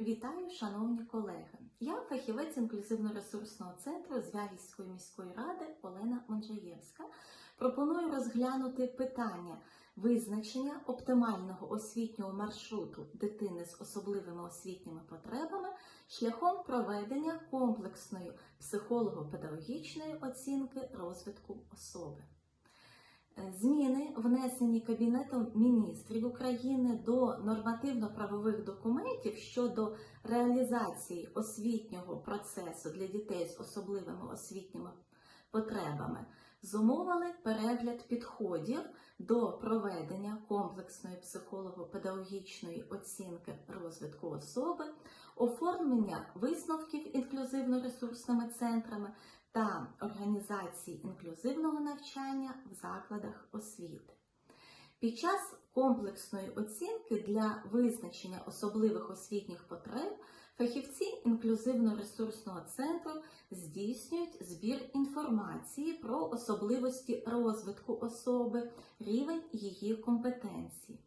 Вітаю, шановні колеги! Я фахівець інклюзивно-ресурсного центру Звягільської міської ради Олена Манджаєвська. Пропоную розглянути питання визначення оптимального освітнього маршруту дитини з особливими освітніми потребами шляхом проведення комплексної психолого-педагогічної оцінки розвитку особи. Е, Зміни, внесені Кабінетом міністрів України до нормативно-правових документів щодо реалізації освітнього процесу для дітей з особливими освітніми потребами, зумовили перегляд підходів до проведення комплексної психолого-педагогічної оцінки розвитку особи, оформлення висновків інклюзивно-ресурсними центрами та організації інклюзивного навчання в закладах освіти. Під час комплексної оцінки для визначення особливих освітніх потреб фахівці інклюзивно-ресурсного центру здійснюють збір інформації про особливості розвитку особи, рівень її компетенції.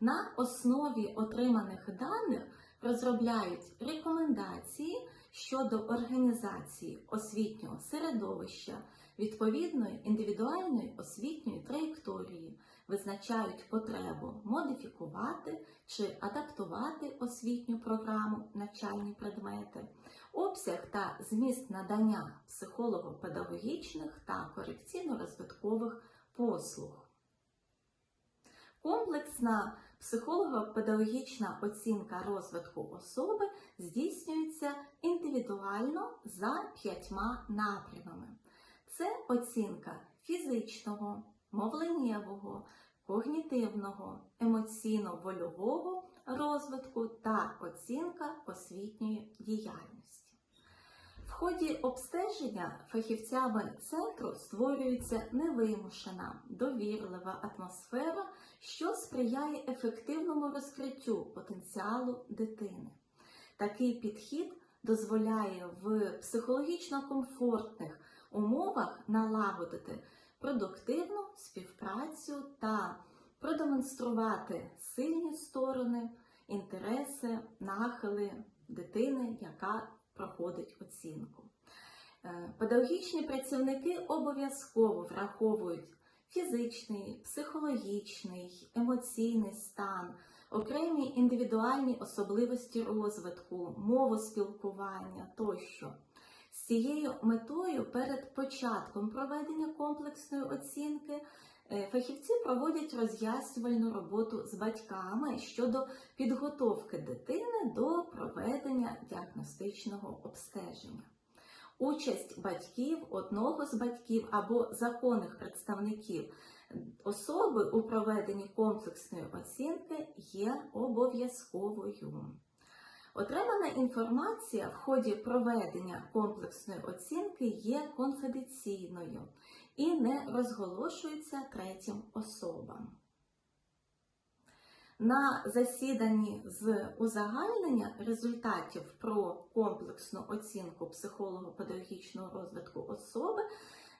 На основі отриманих даних розробляють рекомендації щодо організації освітнього середовища, відповідної індивідуальної освітньої траєкторії, визначають потребу модифікувати чи адаптувати освітню програму, навчальні предмети, обсяг та зміст надання психолого-педагогічних та корекційно-розвиткових послуг. Комплексна психолого-педагогічна оцінка розвитку особи здійснюється індивідуально за п'ятьма напрямами. Це оцінка фізичного, мовленнєвого, когнітивного, емоційно-вольового розвитку та оцінка освітньої діяльності. В ході обстеження фахівцями центру створюється невимушена, довірлива атмосфера, що сприяє ефективному розкриттю потенціалу дитини. Такий підхід дозволяє в психологічно комфортних умовах налагодити продуктивну співпрацю та продемонструвати сильні сторони, інтереси, нахили дитини, яка проходить оцінку. Е, Педагогічні працівники обов'язково враховують фізичний, психологічний, емоційний стан, окремі індивідуальні особливості розвитку, мову спілкування тощо. З цією метою перед початком проведення комплексної оцінки фахівці проводять роз'яснювальну роботу з батьками щодо підготовки дитини до проведення діагностичного обстеження. Участь батьків, одного з батьків або законних представників особи у проведенні комплексної оцінки є обов'язковою. Отримана інформація в ході проведення комплексної оцінки є конфіденційною і не розголошується третім особам. На засіданні з узагальнення результатів про комплексну оцінку психолого-педагогічного розвитку особи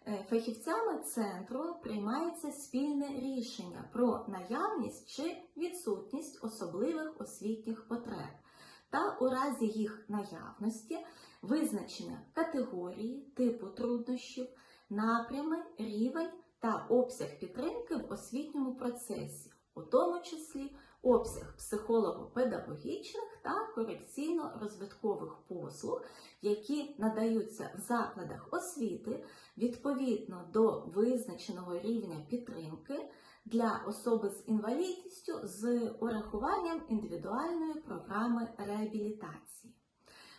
е, фахівцями центру приймається спільне рішення про наявність чи відсутність особливих освітніх потреб та у разі їх наявності визначення категорії, типу труднощів, напрями, рівень та обсяг підтримки в освітньому процесі, у тому числі обсяг психолого-педагогічних та корекційно-розвиткових послуг, які надаються в закладах освіти відповідно до визначеного рівня підтримки для особи з інвалідністю з урахуванням індивідуальної програми реабілітації,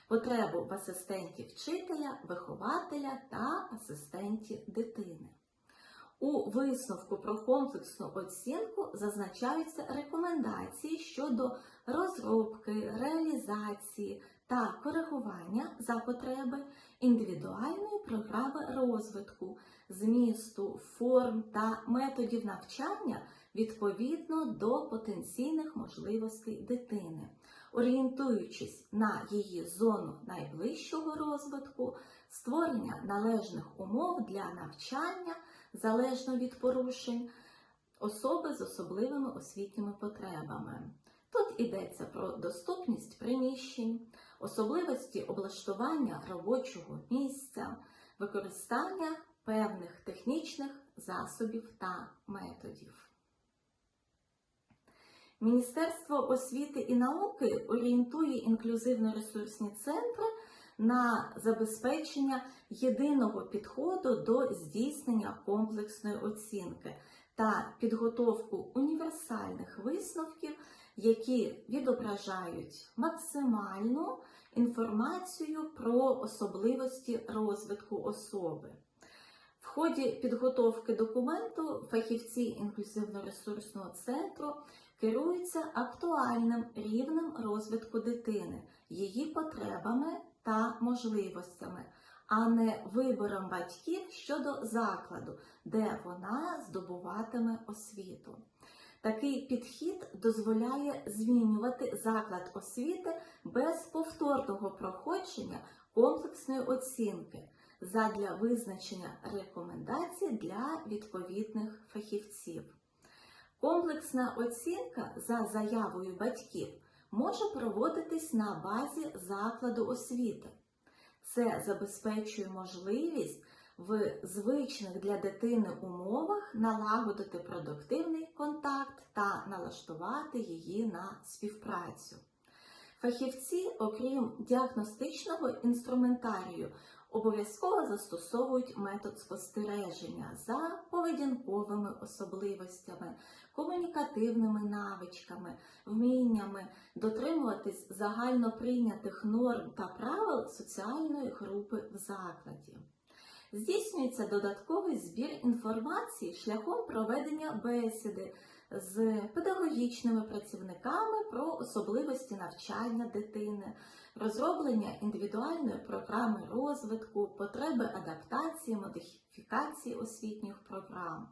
потребу в асистенті вчителя, вихователя та асистенті дитини. У висновку про комплексну оцінку зазначаються рекомендації щодо розробки, реалізації та коригування за потреби індивідуальної програми розвитку, змісту, форм та методів навчання відповідно до потенційних можливостей дитини, орієнтуючись на її зону найближчого розвитку, створення належних умов для навчання залежно від порушень особи з особливими освітніми потребами. Тут йдеться про доступність приміщень, особливості облаштування робочого місця, використання певних технічних засобів та методів. Міністерство освіти і науки орієнтує інклюзивно-ресурсні центри на забезпечення єдиного підходу до здійснення комплексної оцінки та підготовку універсальних висновків, які відображають максимальну інформацію про особливості розвитку особи. В ході підготовки документу фахівці інклюзивно-ресурсного центру керуються актуальним рівнем розвитку дитини, її потребами та можливостями, а не вибором батьків щодо закладу, де вона здобуватиме освіту. Такий підхід дозволяє змінювати заклад освіти без повторного проходження комплексної оцінки задля визначення рекомендацій для відповідних фахівців. Комплексна оцінка за заявою батьків може проводитись на базі закладу освіти. Це забезпечує можливість в звичних для дитини умовах налагодити продуктивний контакт та налаштувати її на співпрацю. Фахівці, окрім діагностичного інструментарію, обов'язково застосовують метод спостереження за поведінковими особливостями, комунікативними навичками, вміннями дотримуватись загально прийнятих норм та правил соціальної групи в закладі. Здійснюється додатковий збір інформації шляхом проведення бесіди з педагогічними працівниками про особливості навчання дитини, розроблення індивідуальної програми розвитку, потреби адаптації, модифікації освітніх програм.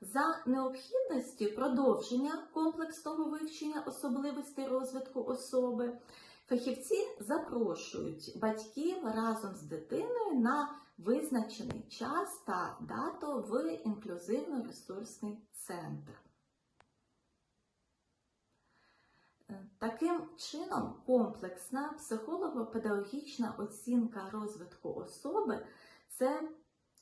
За необхідності продовження комплексного вивчення особливостей розвитку особи, фахівці запрошують батьків разом з дитиною на визначений час та дату в інклюзивно-ресурсний центр. Е, Таким чином, комплексна психолого-педагогічна оцінка розвитку особи це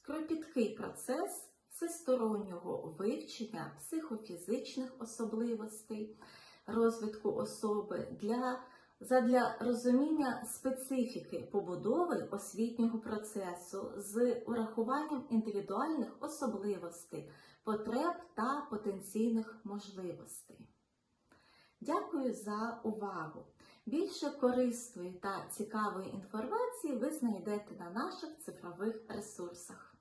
кропіткий процес всестороннього вивчення психофізичних особливостей розвитку особи для, задля розуміння специфіки побудови освітнього процесу з урахуванням індивідуальних особливостей, потреб та потенційних можливостей. Дякую за увагу! Більше корисної та цікавої інформації ви знайдете на наших цифрових ресурсах.